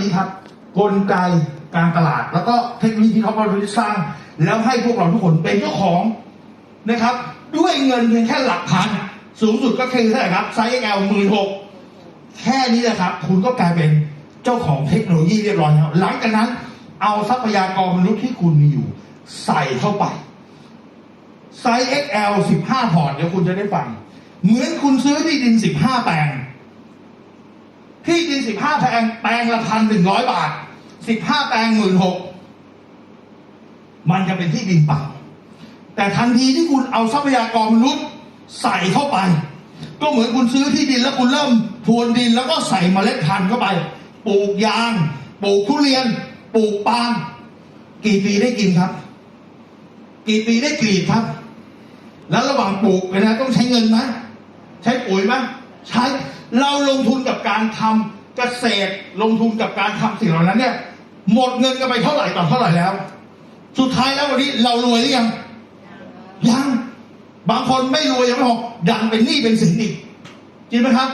นี้ครับ กลไกการตลาด แล้วก็เทคโนโลยีที่เขาบริสร้าง แล้วให้พวกเราทุกคนเป็นเจ้าของนะครับ ด้วยเงินเพียงแค่หลักพัน สูงสุดก็คือเท่าไหร่ครับไซส์ XL หมื่นหกแค่นี้แหละครับ คุณก็กลายเป็นเจ้าของเทคโนโลยีเรียบร้อยแล้วหลังจากนั้นเอาทรัพยากรมนุษย์ที่คุณมีอยู่ ใส่เข้าไปไซส์ XL 15 พอร์ตเดี๋ยวคุณจะได้ฟัง เหมือนคุณซื้อที่ดิน 15 แปลง ที่ดิน15แปลงแปลงละพันหนึ่งร้อยบาท15แปลงหมื่นหกมันจะเป็นที่ดินเปล่า แต่ทันทีที่คุณเอาทรัพยากรมนุษย์ใส่เข้าไป ก็เหมือนคุณซื้อที่ดินแล้วคุณเริ่มพรวนดินแล้วก็ใส่เมล็ดพันธุ์เข้าไป ปลูกยาง ปลูกทุเรียน ปลูกปาล์มกี่ปีได้กินครับ กี่ปีได้กรีดครับ แล้วระหว่างปลูกเวลาต้องใช้เงินไหมใช้ปุ๋ยไหมใช้เราลงทุนกับการทำ เกษตรลงทุนกับการทำสิ่งเหล่านั้นเนี่ย หมดเงินกันไปเท่าไหร่ต่อเท่าไหร่แล้ว สุดท้ายแล้ววันนี้เรารวยหรือยังยังบางคนไม่รวยยังไม่พอดันเป็นหนี้เป็นสินอีกจริงไหมครับ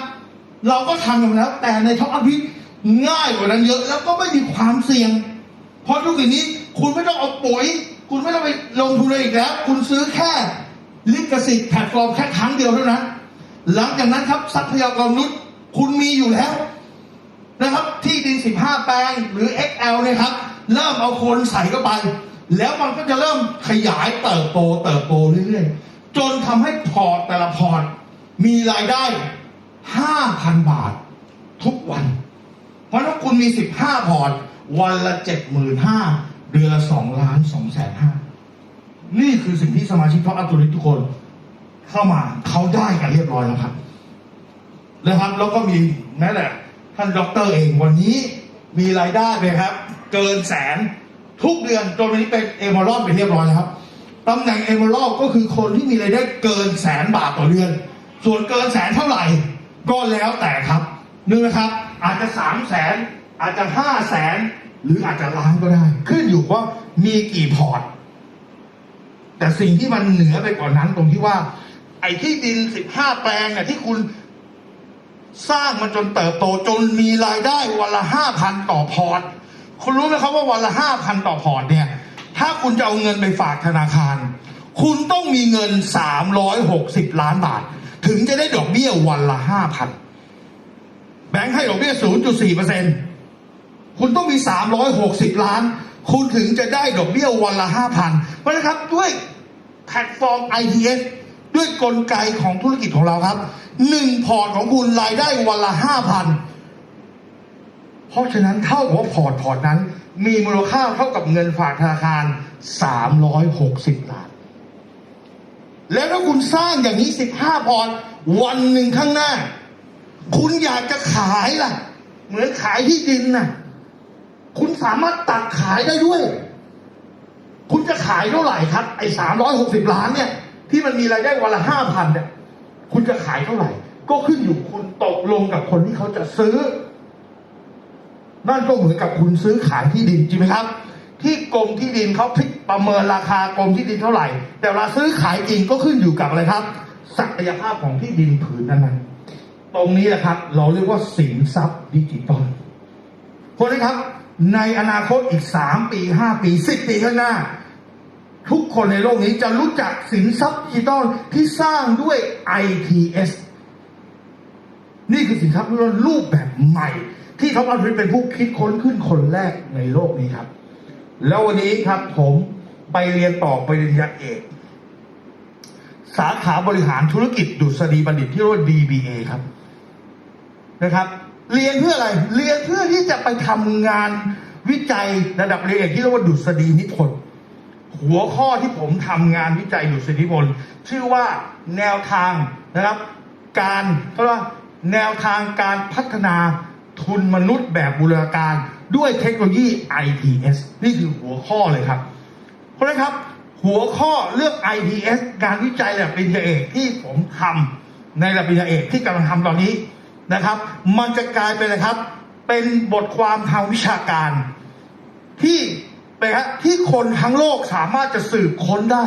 เราก็ทำกันมาแล้ว แต่ในท็อปอัพพิง่ายกว่านั้นเยอะ แล้วก็ไม่มีความเสี่ยง เพราะทุกอย่างนี้คุณไม่ต้องเอาปุ๋ย คุณไม่ต้องไปลงทุนอะไรอีกแล้ว คุณซื้อแค่ลิขสิทธิ์แพลตฟอร์มแค่ครั้งเดียวเท่านั้น หลังจากนั้นครับทรัพยากรมนุษย์ คุณมีอยู่แล้ว นะครับที่ดิน 15 แปลงหรือ XL เนี่ยครับ เริ่มเอาคนใส่เข้าไป แล้วมันก็จะเริ่มขยายเติบโตเติบโตเรื่อยๆ จนทำให้พอร์ตแต่ละพอร์ตมีรายได้ 5,000 บาท ทุกวัน เพราะถ้าคุณมี 15 พอร์ต วันละ 75,000เดือนละ2ล้าน2แสนห้านี่คือสิ่งที่สมาชิกท็อปอัตุลิทุกคน เข้ามาเขาได้กันเรียบร้อยแล้วครับนะครับแล้วก็มีแม้แต่ ท่านด็อกเตอร์เองวันนี้มีรายได้ไปครับ เกินแสนทุกเดือนจนวันนี้เป็นเอมอลอนไปเรียบร้อยแล้วครับตำแหน่งเอมอลอนก็คือคนที่มีรายได้เกินแสนบาทต่อเดือน ส่วนเกินแสนเท่าไหร่ ก็แล้วแต่ครับนึกนะครับ อาจจะสามแสนอาจจะห้าแสนหรืออาจจะล้านก็ได้ ขึ้นอยู่ว่ามีกี่พอร์ตแต่สิ่งที่มันเหนือไปกว่านั้นตรงที่ว่า ไอ้ที่ดินสิบห้าแปลงเนี่ยที่คุณ สร้างมันจนเติบโตจนมีรายได้วันละห้าพันต่อพอร์ต คุณรู้ไหมครับว่าวันละห้าพันต่อพอร์ตเนี่ย ถ้าคุณจะเอาเงินไปฝากธนาคาร คุณต้องมีเงินสามร้อยหกสิบล้านบาท ถึงจะได้ดอกเบี้ยวันละห้าพันแบงค์ให้ดอกเบี้ยศูนย์จุดสี่เปอร์เซ็นคุณต้องมีสามร้อยหกสิบล้าน คุณถึงจะได้ดอกเบี้ยวันละห้าพันเพราะฉะครับด้วยแพลตฟอร์ม ITS ด้วยกลไกของธุรกิจของเราครับหนึ่งพอร์ตของคุณรายได้วันละห้าพันเพราะฉะนั้นเท่ากับว่าพอร์ตพอร์ตนั้น มีมูลค่าเท่ากับเงินฝากธนาคารสามร้อยหกสิบล้านแล้วถ้าคุณสร้างอย่างนี้สิบห้าพอร์ตวันหนึ่งข้างหน้า คุณอยากจะขายล่ะ เหมือนขายที่ดินน่ะคุณสามารถตัดขายได้ด้วย คุณจะขายเท่าไหร่ครับ ไอ้สามร้อยหกสิบล้านเนี่ย ที่มันมีรายได้วันละห้าพันเนี่ยคุณจะขายเท่าไหร่ ก็ขึ้นอยู่คุณตกลงกับคนที่เขาจะซื้อ นั่นก็เหมือนกับคุณซื้อขายที่ดินจริงไหมครับ ที่กรมที่ดินเขาพิประเมินราคากรมที่ดินเท่าไหร่ แต่เวลาซื้อขายจริงก็ขึ้นอยู่กับอะไรครับ ศักยภาพของที่ดินผืนนั้นๆตรงนี้แหละครับ เราเรียกว่าสินทรัพย์ดิจิตอลเพราะครับ ในอนาคตอีกสามปีห้าปีสิบปีข้างหน้า ทุกคนในโลกนี้จะรู้จักสินทรัพย์ดิจิตอลที่สร้างด้วย ITS นี่คือสินทรัพย์ดิจิตอลรูปแบบใหม่ ที่ท็อปอัพเป็นผู้คิดค้นขึ้นคนแรกในโลกนี้ครับ แล้ววันนี้ครับผมไปเรียนต่อปริญญาเอก สาขาบริหารธุรกิจดุษฎีบัณฑิตที่เรียกว่า DBA ครับนะครับ เรียนเพื่ออะไร เรียนเพื่อที่จะไปทำงานวิจัยระดับเรียนเอกที่เรียกว่าดุษฎีนิพนธ์ หัวข้อที่ผมทำงานวิจัยดุษฎีนิพนธ์ชื่อว่าแนวทางนะครับ การก็ว่าแนวทางการพัฒนาทุนมนุษย์แบบบูรณาการด้วยเทคโนโลยี ITS นี่คือหัวข้อเลยครับ เพราะฉะนั้นครับ หัวข้อเรื่อง ITS การวิจัยระดับปริญญาเอกที่ผมทำในระดับปริญญาเอกที่กำลังทำตอนนี้นะครับ มันจะกลายเป็นอะไรครับ เป็นบทความทางวิชาการ ที่ นะฮะที่คนทั้งโลกสามารถจะสืบค้นได้